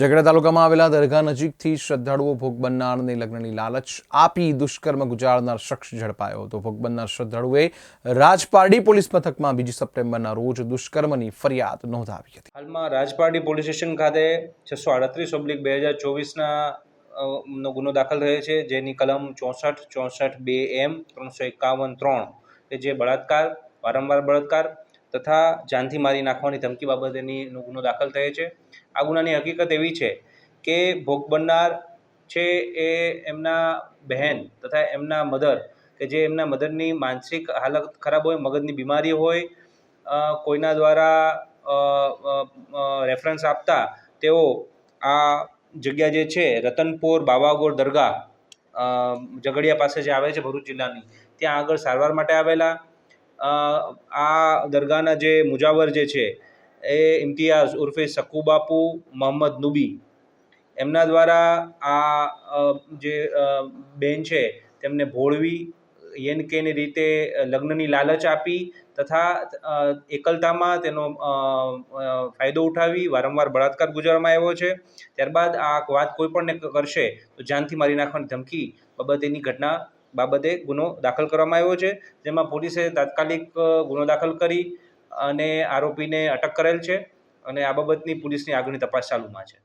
ઝઘડા તાલુકામાં આવેલા દરગાહ નજીકથી શ્રદ્ધાળુઓ ભોગ બનનારને લગ્નની લાલચ આપી દુષ્કર્મ ગુજારનાર શખ્સ ઝડપાયો હતો. ભોગ બનનાર શ્રદ્ધાળુએ રાજપારડી પોલીસ મથકમાં બીજી સપ્ટેમ્બરના રોજ દુષ્કર્મની ફરિયાદ નોંધાવી હતી. હાલમાં રાજપારડી પોલીસ સ્ટેશન ખાતે છસો આડત્રીસ ઓબ્લિક બે હજાર ચોવીસના નો ગુનો દાખલ થયો છે, જેની કલમ ચોસઠ ચોસઠ બે એમ ત્રણસો એકાવન ત્રણ, કે જે બળાત્કાર, વારંવાર બળાત્કાર તથા જાનથી મારી નાખવાની ધમકી બાબતેની ગુનો દાખલ થયો છે. આ ગુનાની હકીકત એવી છે કે ભોગ બનનાર છે એ એમના બહેન તથા એમના મધર કે જે એમના મધરની માનસિક હાલત ખરાબ હોય, મગજની બીમારી હોય કોઈના દ્વારા રેફરન્સ આપતા તેઓ આ જગ્યા જે છે, રતનપુર બાવાગોર દરગાહ ઝઘડિયા પાસે જે આવે છે ભરૂચ જિલ્લાની, ત્યાં આગળ સારવાર માટે આવેલા આ દરગાહના જે મુજાવર જે છે, એ ઇમ્તિયાઝ ઉર્ફે સકુબાપુ મોહમ્મદ નુબી. એમના દ્વારા આ જે બેન છે, તેમને ભોળવી યેન કેની રીતે લગ્નની લાલચ આપી તથા એકલતામાં તેનો ફાયદો ઉઠાવી વારંવાર બળાત્કાર ગુજારવામાં આવ્યો છે. ત્યારબાદ આ વાત કોઈ પણને કરશે તો જાનથી મારી નાખવાની ધમકી બાબતેની ઘટના બાબતે ગુનો દાખલ કરવામાં આવ્યો છે, જેમાં પોલીસે તાત્કાલિક ગુનો દાખલ કરી અને આરોપીને અટક કરેલ છે અને આ બાબતની પોલીસની આગળની તપાસ ચાલુમાં છે.